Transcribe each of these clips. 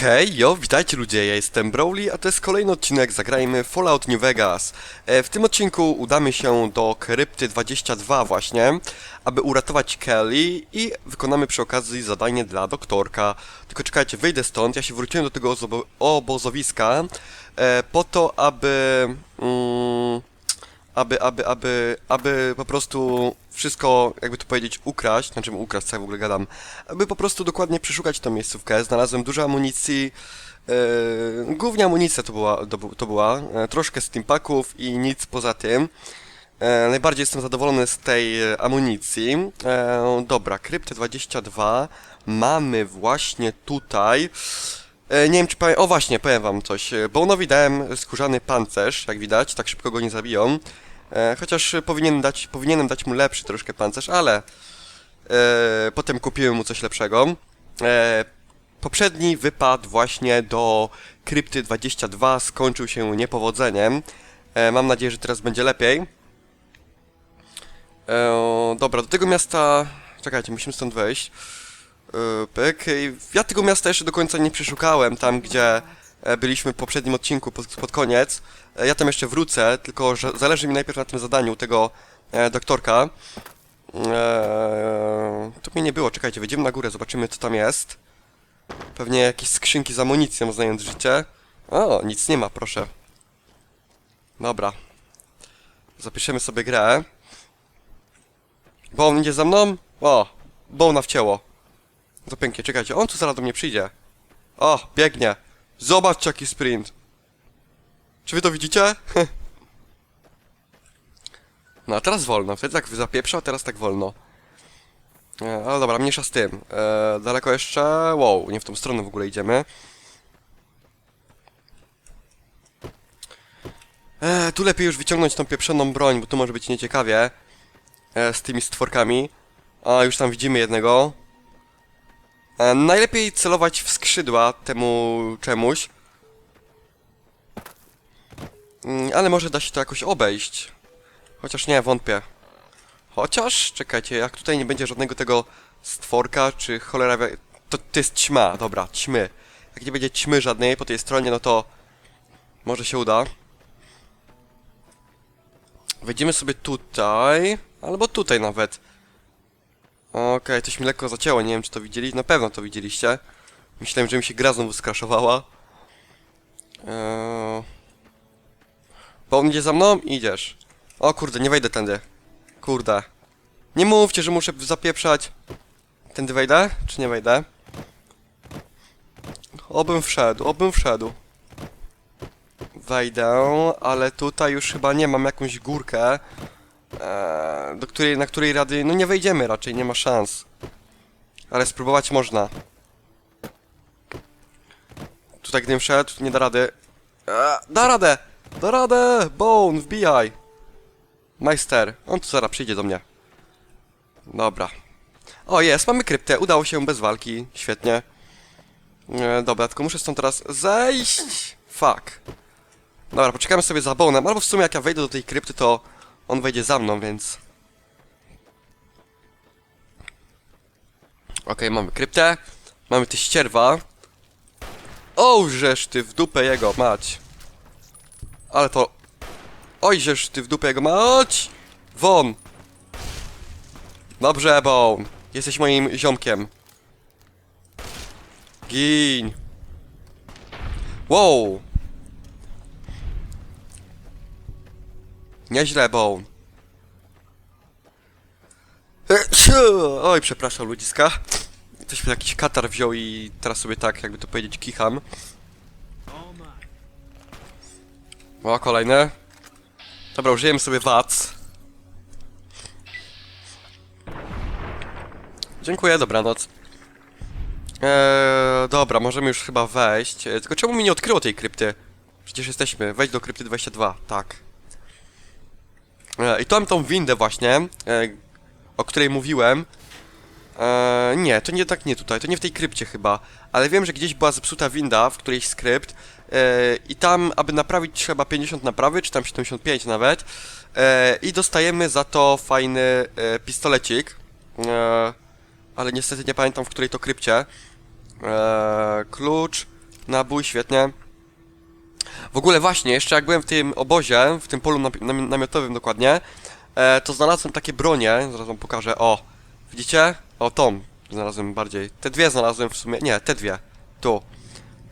Hej, jo, witajcie ludzie, ja jestem Browli, a to jest kolejny odcinek Zagrajmy Fallout New Vegas. E, w tym odcinku udamy się do Krypty 22 właśnie, aby uratować Kelly i wykonamy przy okazji zadanie dla doktorka. Tylko czekajcie, wyjdę stąd, ja się wróciłem do tego obozowiska e, po to, aby... Mm, aby, aby, aby, aby po prostu wszystko, jakby to powiedzieć, ukraść, znaczy ukraść, co ja w ogóle gadam, aby po prostu dokładnie przeszukać tą miejscówkę. Znalazłem dużo amunicji, e, głównie amunicja to była, to, była e, troszkę i nic poza tym. E, najbardziej jestem zadowolony z tej e, amunicji. Dobra, Kryptę 22 mamy właśnie tutaj. Nie wiem czy powiem, o właśnie, powiem wam coś. Bone'owi dałem skórzany pancerz, jak widać, tak szybko go nie zabiją. E, chociaż powinien dać, powinienem dać mu lepszy troszkę pancerz, ale e, potem kupiłem mu coś lepszego. E, poprzedni wypad właśnie do Krypty 22 skończył się niepowodzeniem. E, mam nadzieję, że teraz będzie lepiej. E, dobra, do tego miasta... Czekajcie, musimy stąd wejść. E, pyk. Ja tego miasta jeszcze do końca nie przeszukałem, tam gdzie byliśmy w poprzednim odcinku pod, pod koniec. E, Ja tam jeszcze wrócę, tylko że zależy mi najpierw na tym zadaniu tego e, doktorka. Eee, tu mnie nie było, czekajcie, wejdziemy na górę, zobaczymy co tam jest. Pewnie jakieś skrzynki z amunicją, znając życie. O, nic nie ma, proszę. Dobra. Zapiszemy sobie grę. Bo on idzie za mną? O, bo na wcięło. To pięknie, czekajcie, on tu zaraz do mnie przyjdzie. O, biegnie. Zobaczcie jaki sprint. Czy wy to widzicie? no a teraz wolno, wtedy tak zapieprza, a teraz tak wolno. E, ale dobra, mniejsza z tym. E, daleko jeszcze? Wow, nie w tą stronę w ogóle idziemy. E, tu lepiej już wyciągnąć tą pieprzoną broń, bo tu może być nieciekawie. E, z tymi stworkami. A, już tam widzimy jednego. E, najlepiej celować w skrzydła temu czemuś. Mm, ale może da się to jakoś obejść. Chociaż nie, wątpię. Chociaż, czekajcie, jak tutaj nie będzie żadnego tego stworka, czy cholera. To, to jest ćma, dobra, ćmy. Jak nie będzie ćmy żadnej po tej stronie, no to... Może się uda. Wejdziemy sobie tutaj, albo tutaj nawet. Okej, coś mi lekko zacięło, nie wiem czy to widzieli, na pewno to widzieliście. Myślałem, że mi się gra znowu skraszowała. Eee... Bo on idzie za mną? Idziesz. O kurde, nie wejdę tędy. Kurde. Nie mówcie, że muszę zapieprzać. Tędy wejdę? Czy nie wejdę? Obym wszedł, obym wszedł. Wejdę, ale tutaj już chyba nie mam jakąś górkę, do której, na której rady, no nie wejdziemy raczej, nie ma szans. Ale spróbować można. Tutaj gdybym wszedł, nie da rady. E, da radę! Da radę! Bone, wbijaj! Majster, on tu zaraz przyjdzie do mnie. Dobra. O, jest, mamy kryptę, udało się bez walki, świetnie. E, dobra, tylko muszę stąd teraz zejść. Fuck. Dobra, poczekamy sobie za Bonem, albo w sumie jak ja wejdę do tej krypty, to on wejdzie za mną, więc... Okej, mamy kryptę, mamy te ścierwa. O, żeż ty w dupę jego, mać. Ale to... Oj, żeż ty w dupę jego mać! Won! Dobrze, Bone. Jesteś moim ziomkiem. Gin. Wow! Nieźle, Bone. Oj, przepraszam, ludziska. Ktoś mi jakiś katar wziął i teraz sobie tak, jakby to powiedzieć, kicham. O, kolejne. Dobra, użyjemy sobie wac. Dziękuję, dobranoc. Eee, dobra, możemy już chyba wejść. E, Tylko czemu mi nie odkryło tej krypty? Przecież jesteśmy. Wejdź do krypty 22. Tak. E, I tu mam tą windę właśnie, e, o której mówiłem. E, nie, to nie tak nie tutaj, to nie w tej krypcie chyba. Ale wiem, że gdzieś była zepsuta winda w którejś skrypt. I tam, aby naprawić, trzeba 50 naprawy, czy tam 75 nawet. I dostajemy za to fajny pistolecik. Ale niestety nie pamiętam w której to krypcie. Klucz. Nabój, świetnie. W ogóle właśnie, jeszcze jak byłem w tym obozie, w tym polu nam- nam- namiotowym dokładnie, e, to znalazłem takie bronie, zaraz wam pokażę, o, widzicie? O, tą znalazłem bardziej, te dwie znalazłem w sumie, nie, te dwie, tu.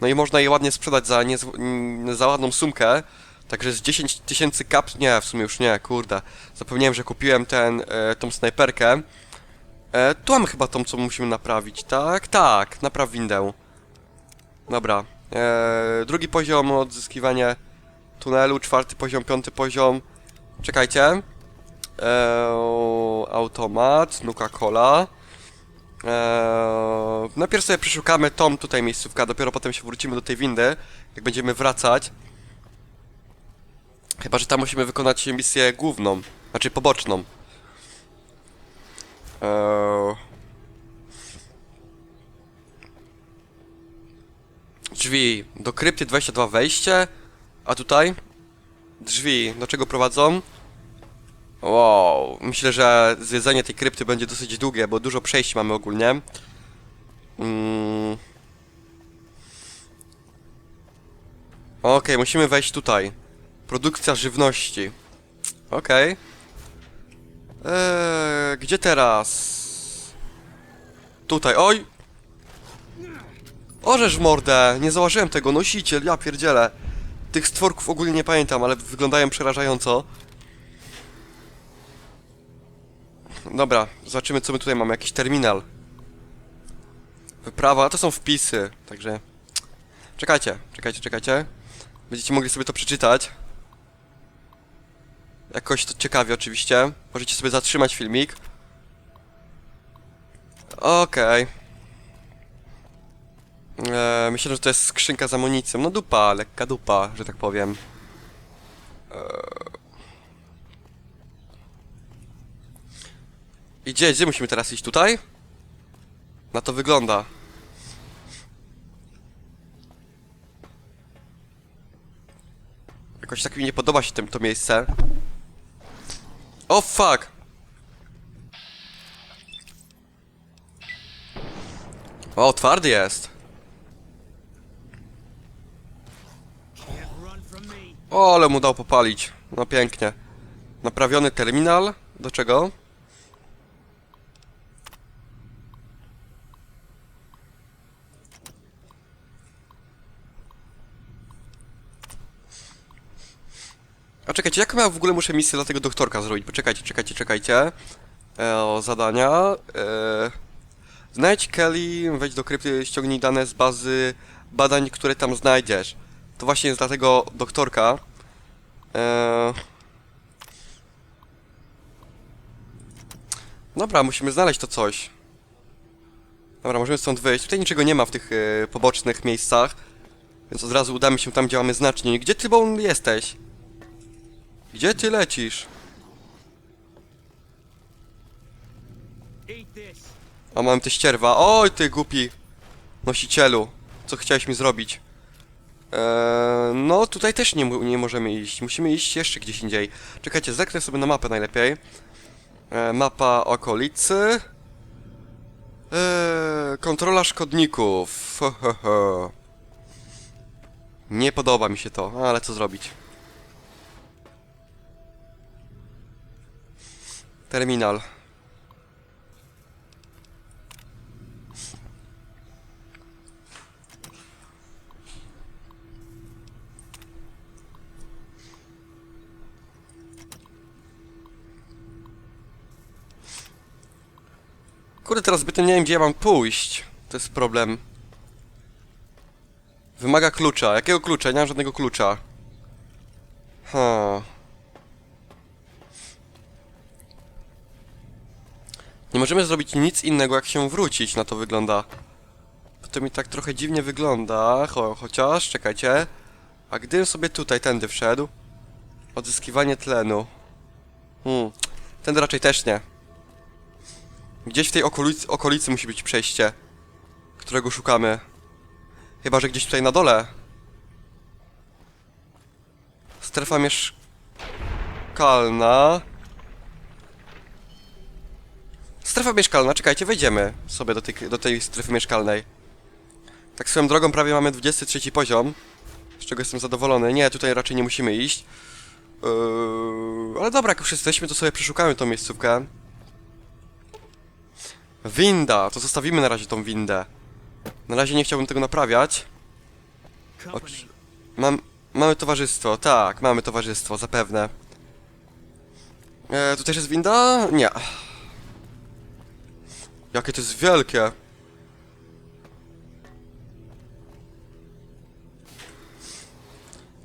No i można je ładnie sprzedać za, mm, za ładną sumkę, także z 10 tysięcy kap, nie, w sumie już nie, kurde, zapomniałem, że kupiłem ten, e, tą snajperkę. E, tu mamy chyba tą, co musimy naprawić, tak? Tak, napraw windę. Dobra. E, drugi poziom odzyskiwanie tunelu, czwarty poziom, piąty poziom. Czekajcie. E, automat, Nuka-Cola. E, najpierw sobie przeszukamy tą tutaj miejscówkę, dopiero potem się wrócimy do tej windy, jak będziemy wracać. Chyba, że tam musimy wykonać misję główną, znaczy poboczną. Eee... Drzwi do krypty 22 wejście, a tutaj drzwi do czego prowadzą? Wow, myślę, że zwiedzanie tej krypty będzie dosyć długie, bo dużo przejść mamy ogólnie. Mm. Okej, musimy wejść tutaj. Produkcja żywności. Okej. Eee, gdzie teraz? Tutaj, oj! Orzesz mordę! Nie zauważyłem tego, nosiciel, ja pierdzielę. Tych stworków ogólnie nie pamiętam, ale wyglądają przerażająco. Dobra, zobaczymy co my tutaj mamy, jakiś terminal. Wyprawa, to są wpisy, także... Czekajcie, czekajcie, czekajcie. Będziecie mogli sobie to przeczytać. Jakoś to ciekawie oczywiście. Możecie sobie zatrzymać filmik. Okej. Eee, myślę, że to jest skrzynka z amunicją. No dupa, lekka dupa, że tak powiem. Eee. I gdzie, gdzie musimy teraz iść? Tutaj? Na to wygląda. Jakoś tak mi nie podoba się tym, to miejsce. O fuck! O, twardy jest. O, ale mu dał popalić. No pięknie. Naprawiony terminal. Do czego? A czekajcie, jaką ja w ogóle muszę misję dla tego doktorka zrobić? Poczekajcie, czekajcie, czekajcie. E, o, zadania. E, znajdź Kelly, wejdź do krypty, ściągnij dane z bazy badań, które tam znajdziesz. To właśnie jest dla tego doktorka. E, dobra, musimy znaleźć to coś. Dobra, możemy stąd wyjść. Tutaj niczego nie ma w tych e, pobocznych miejscach. Więc od razu udamy się tam, gdzie mamy znacznie. Gdzie ty, Bone, jesteś? Gdzie ty lecisz? A mam te ścierwa. Oj, ty głupi nosicielu. Co chciałeś mi zrobić? Eee, no, tutaj też nie, nie możemy iść. Musimy iść jeszcze gdzieś indziej. Czekajcie, zerknę sobie na mapę najlepiej. Eee, mapa okolicy. Eee, kontrola szkodników. Nie podoba mi się to, ale co zrobić? Terminal. Kurde, teraz zbytnio nie wiem, gdzie ja mam pójść. To jest problem. Wymaga klucza. Jakiego klucza? Nie mam żadnego klucza. Ha. Nie możemy zrobić nic innego, jak się wrócić, na to wygląda. To mi tak trochę dziwnie wygląda, cho chociaż, czekajcie. A gdybym sobie tutaj, tędy wszedł? Odzyskiwanie tlenu. Hmm, tędy raczej też nie. Gdzieś w tej okolicy, okolicy musi być przejście, którego szukamy. Chyba, że gdzieś tutaj na dole. Strefa mieszkalna. Strefa mieszkalna, czekajcie, wejdziemy sobie do tej, do tej strefy mieszkalnej. Tak swoją drogą prawie mamy 23 poziom, z czego jestem zadowolony. Nie, tutaj raczej nie musimy iść. Yy, ale dobra, jak już jesteśmy, to sobie przeszukamy tą miejscówkę. Winda, to zostawimy na razie tą windę. Na razie nie chciałbym tego naprawiać. Company. Mam, mamy towarzystwo, tak, mamy towarzystwo, zapewne. E, tu też jest winda? Nie. Jakie to jest wielkie.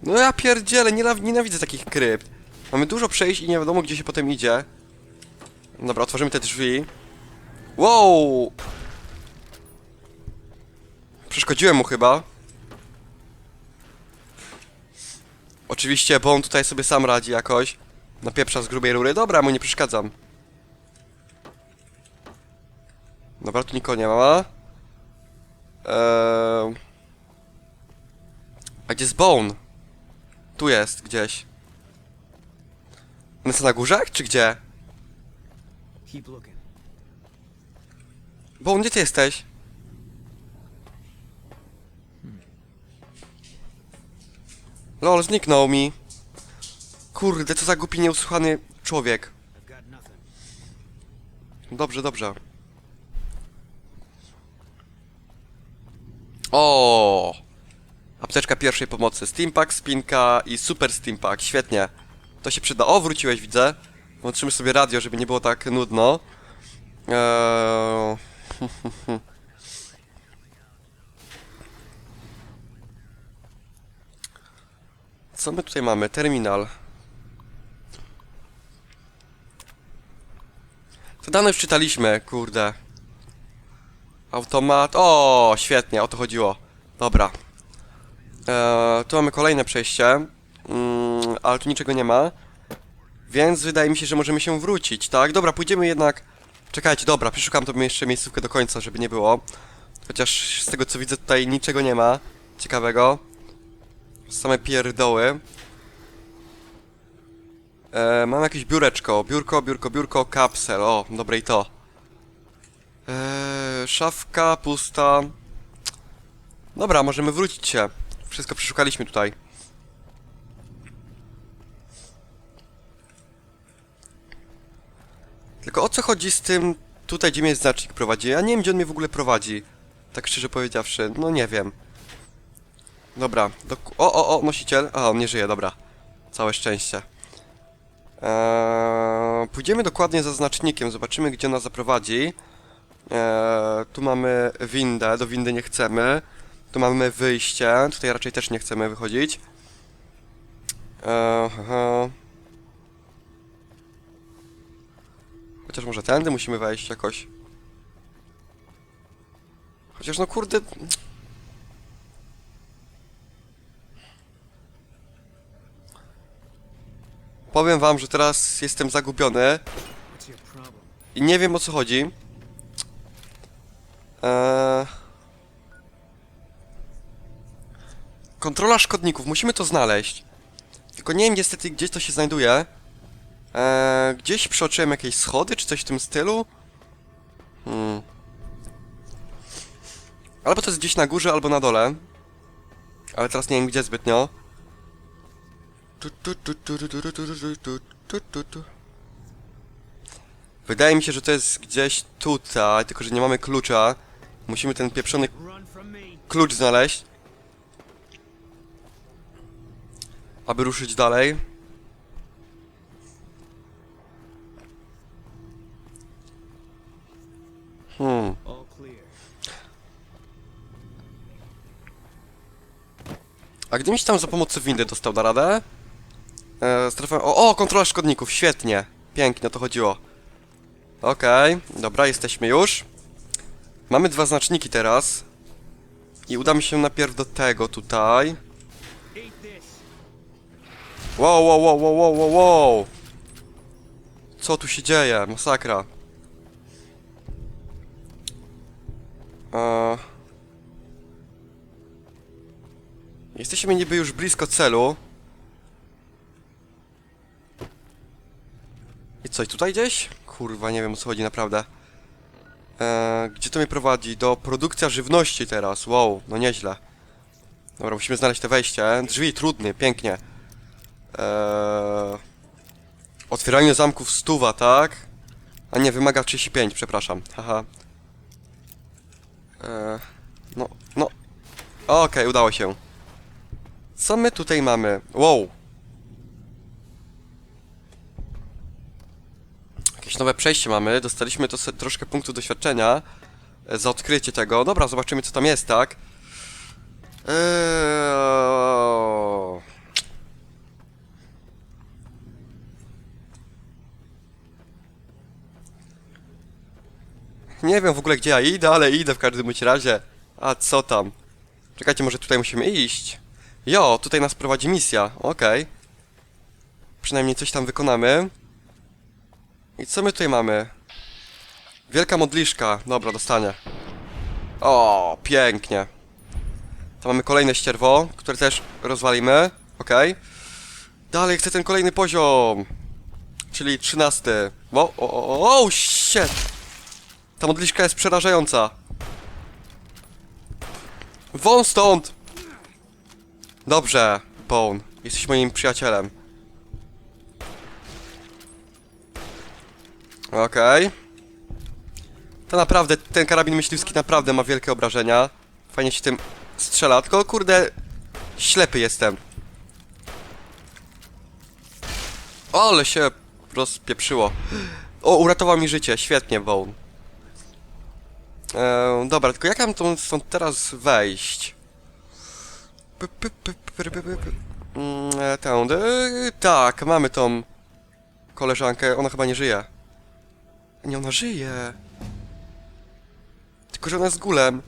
No ja pierdzielę, nienaw nienawidzę takich krypt. Mamy dużo przejść i nie wiadomo gdzie się potem idzie. Dobra, otworzymy te drzwi. Wow! Przeszkodziłem mu chyba. Oczywiście, bo on tutaj sobie sam radzi jakoś. Napieprza z grubej rury. Dobra, mu nie przeszkadzam. Dobra, tu nikogo nie ma. Eee... A gdzie jest Bone? Tu jest, gdzieś. On jest na górze, czy gdzie? Keep looking. Bone, gdzie ty jesteś? Lol, zniknął mi. Kurde, co za głupi, nieusłuchany człowiek. Dobrze, dobrze. O! Apteczka pierwszej pomocy. Steampack, spinka i super steampack. Świetnie. To się przyda. O, wróciłeś, widzę. Włączymy sobie radio, żeby nie było tak nudno. Eee... Co my tutaj mamy? Terminal. Te dane już czytaliśmy, kurde. Automat. O, świetnie, o to chodziło. Dobra. Eee, tu mamy kolejne przejście. Mm, ale tu niczego nie ma. Więc wydaje mi się, że możemy się wrócić, tak? Dobra, pójdziemy jednak. Czekajcie, dobra, przeszukam to jeszcze miejscówkę do końca, żeby nie było. Chociaż z tego co widzę tutaj niczego nie ma ciekawego. Same pierdoły. E, mam jakieś biureczko. Biurko, biurko, biurko, kapsel. O, dobre i to. E, szafka pusta. Dobra, możemy wrócić się. Wszystko przeszukaliśmy tutaj. Tylko o co chodzi z tym tutaj, gdzie mnie znacznik prowadzi? Ja nie wiem, gdzie on mnie w ogóle prowadzi. Tak szczerze powiedziawszy, no nie wiem. Dobra, do... o, o, o, nosiciel. A, on nie żyje, dobra. Całe szczęście. Eee, pójdziemy dokładnie za znacznikiem, zobaczymy gdzie nas zaprowadzi. Eee, tu mamy windę, do windy nie chcemy. Tu mamy wyjście, tutaj raczej też nie chcemy wychodzić. Eee, Chociaż może tędy musimy wejść jakoś. Chociaż no kurde... Powiem wam, że teraz jestem zagubiony i nie wiem o co chodzi. Eee... Kontrola szkodników, musimy to znaleźć. Tylko nie wiem niestety gdzie to się znajduje. Eee, gdzieś przeoczyłem jakieś schody, czy coś w tym stylu. Hmm. Albo to jest gdzieś na górze, albo na dole. Ale teraz nie wiem gdzie zbytnio. Wydaje mi się, że to jest gdzieś tutaj, tylko że nie mamy klucza. Musimy ten pieprzony klucz znaleźć. Aby ruszyć dalej. Hmm. A gdybym się tam za pomocą windy dostał na radę? E, strefa... O, o, kontrola szkodników, świetnie. Pięknie, o to chodziło. Okej, dobra, jesteśmy już. Mamy dwa znaczniki teraz. I udamy się najpierw do tego tutaj. Wow, wow, wow, wow, wow, wow, wow. Co tu się dzieje? Masakra. Eee... Jesteśmy niby już blisko celu. I co, i tutaj gdzieś? Kurwa, nie wiem o co chodzi naprawdę. E, gdzie to mnie prowadzi? Do produkcja żywności teraz. Wow, no nieźle. Dobra, musimy znaleźć te wejście. Drzwi, trudny, pięknie. Eee... Otwieranie zamków stuwa, tak? A nie, wymaga 35, przepraszam. Haha. Eee... No, no. Okej, udało się. Co my tutaj mamy? Wow. Jakieś nowe przejście mamy. Dostaliśmy to troszkę punktów doświadczenia e, za odkrycie tego. Dobra, zobaczymy co tam jest, tak? Eee... Nie wiem w ogóle gdzie ja idę, ale idę w każdym bądź razie. A co tam? Czekajcie, może tutaj musimy iść? Jo, tutaj nas prowadzi misja, okej. Przynajmniej coś tam wykonamy. I co my tutaj mamy? Wielka modliszka. Dobra, dostanie. O, pięknie. To mamy kolejne ścierwo, które też rozwalimy. Okej. Dalej chcę ten kolejny poziom. Czyli trzynasty. O, o, o, o, shit. Ta modliszka jest przerażająca. Won stąd! Dobrze, Bone. Jesteś moim przyjacielem. Okej. To naprawdę, ten karabin myśliwski naprawdę ma wielkie obrażenia. Fajnie się tym strzela, tylko kurde, ślepy jestem. Ale się rozpieprzyło. O, uratował mi życie, świetnie, Bone. Eee, dobra, tylko jak ja mam tą, stąd teraz wejść? Mm, e, Tędy, tak, mamy tą koleżankę, ona chyba nie żyje. Nie, ona żyje. Tylko, że ona jest gulem.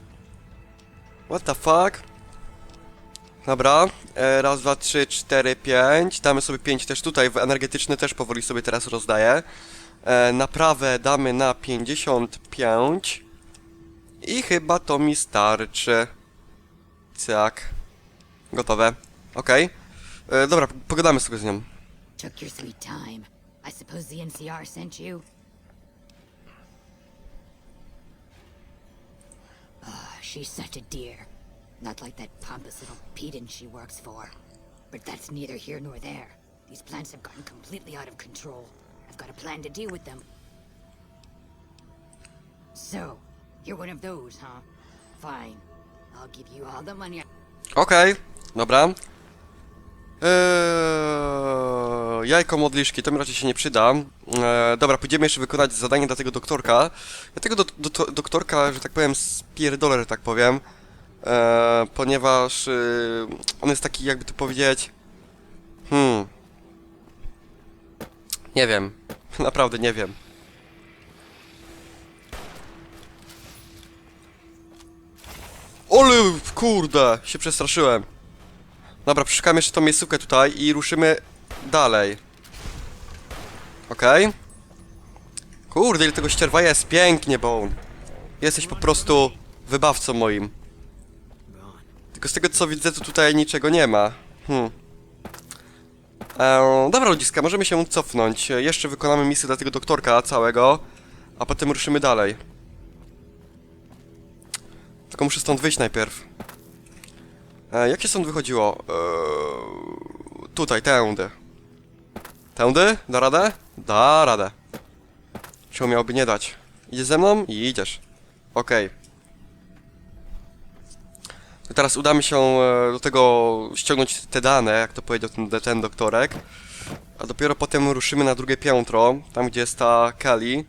What the fuck? Dobra, e, raz, dwa, trzy, cztery, pięć. Damy sobie pięć też tutaj, w energetyczny też powoli sobie teraz rozdaję. E, naprawę damy na 55. I chyba to mi starczy. Tak. Gotowe. Okej. E, Dobra, pogadamy sobie z nią. Took your sweet time. I suppose the NCR sent you? Ah, she's such a dear. Not like that pompous little pedant she works for. But that's neither here nor there. These plants have gotten completely out of control. I've got a plan to deal with them. So, you're one of those, huh? Fine. I'll give you all the money Okej, dobra. Eee, jajko modliszki, to mi raczej się nie przyda. Eee, dobra, pójdziemy jeszcze wykonać zadanie dla tego doktorka. Ja tego do, do, doktorka, że tak powiem, spierdolę, że tak powiem. Eee, ponieważ yy, on jest taki, jakby to powiedzieć... Hmm... Nie wiem. Naprawdę nie wiem. Ole, kurde, się przestraszyłem. Dobra, przeszukamy jeszcze tą miejscówkę tutaj i ruszymy dalej. Okej. Kurde, ile tego ścierwa jest, pięknie, Bone. Jesteś po prostu wybawcą moim. Tylko z tego co widzę, to tutaj niczego nie ma. Hmm. Eee, dobra, ludziska, możemy się cofnąć. Jeszcze wykonamy misję dla tego doktorka całego, a potem ruszymy dalej. Tylko muszę stąd wyjść najpierw. E, jak się stąd wychodziło? Eee, tutaj, tędy. Tędy? Da radę? Da radę. Czemu miałoby nie dać? Idziesz ze mną? I idziesz. Okej. To teraz udamy się e, do tego ściągnąć te dane, jak to powiedział ten, ten doktorek. A dopiero potem ruszymy na drugie piętro, tam gdzie jest ta Kelly.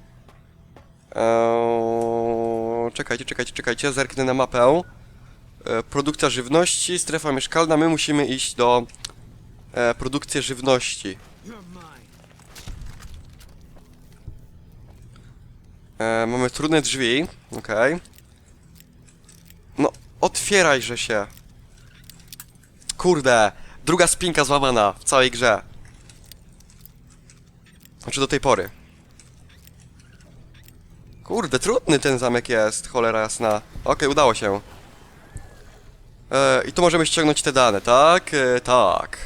Eee, czekajcie, czekajcie, czekajcie, zerknę na mapę. E, produkcja żywności, strefa mieszkalna, my musimy iść do e, produkcji żywności. E, mamy trudne drzwi, okej. No, otwierajże się. Kurde, druga spinka złamana w całej grze. Znaczy do tej pory. Kurde, trudny ten zamek jest, cholera jasna. Okej, udało się. E, I tu możemy ściągnąć te dane, tak? E, tak.